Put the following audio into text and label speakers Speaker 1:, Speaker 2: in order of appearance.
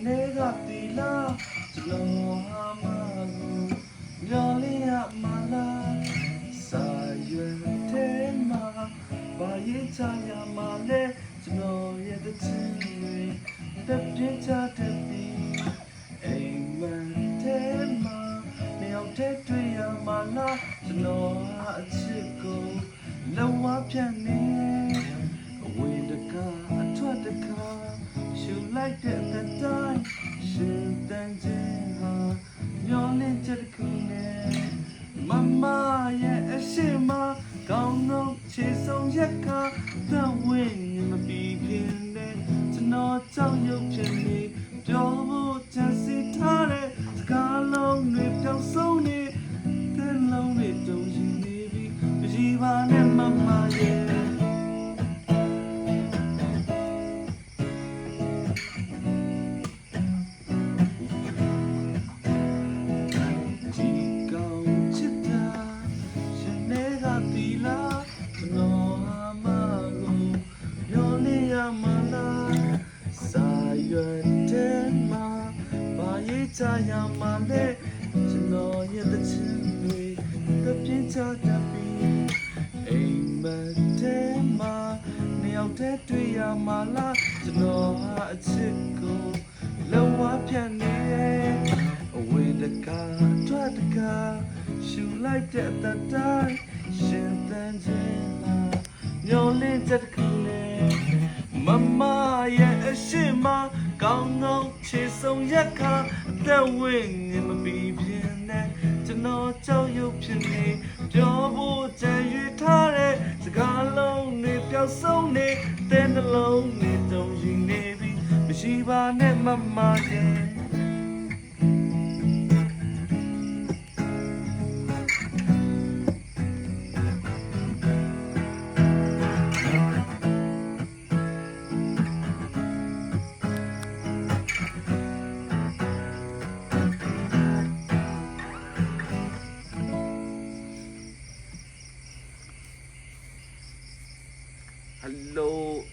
Speaker 1: ကျွန်တော်ဟာမကိုမျောလေးရမလားစာရွယ်ထဲမှာဘာရေးချရမှာလဲကျွန်တော်ရဲ့တချင်တွေတက်ပြင်းချတဲ့ပြီးအိမ်မန်ထဲမှာနေအောင်တဲ့တွေ့ရမှာလားကျွန်တော်ဟာအချစ်ကိုလောဝပြတ်နေအဝေးတကအထွက်တကရှူလိုက်တဲ့အ ကောင်းတော့ခြေဆုံးရက်ကသဝင်းမပြီးပြင်းတဲ့ကျွန်တော်ကြောက်ရွံ့ဖြစ်နေပြောဖို့ချင်စီထားတဲ့စကားလုံးတွေပြောင်းဆုံးနေတဲ့လုံးတွေတုံရင်နေပြီမရှိပါနဲ့ ဘာရေးချရမှာလဲကျွန်တော်ရဲ့တချင်တွေတပြင်းချတတ်ပြီးအိမ်မက်တဲ့မှာနေအောင်တဲ့တွေ့ရမှာလားကျွန်တော်ဟာအချစ်ကိုလောဝပြတ်နေအဝေးတကားထွက်တကားရှူလိုက်တဲ့အတတိုင်းရှင်တန်ခြင်းဟာမျောလင်းချက်တစ်ခုနဲ့မမရဲ့အရှိမကောင်းကောင်းခြေဆုံးရက်ခါအ သက်ဝင်နေမပြီးပြင်းနဲ့ကျွန်တော်ကြောက်ရွံ့ဖြစ်နေပြောဖို့ကြံရထားတဲ့စကားလုံးတွေပျောက်ဆုံးနေတဲ့နှလုံးတွေတုံရင်နေပြီမရှိပါနဲ့မမရဲ့ hello.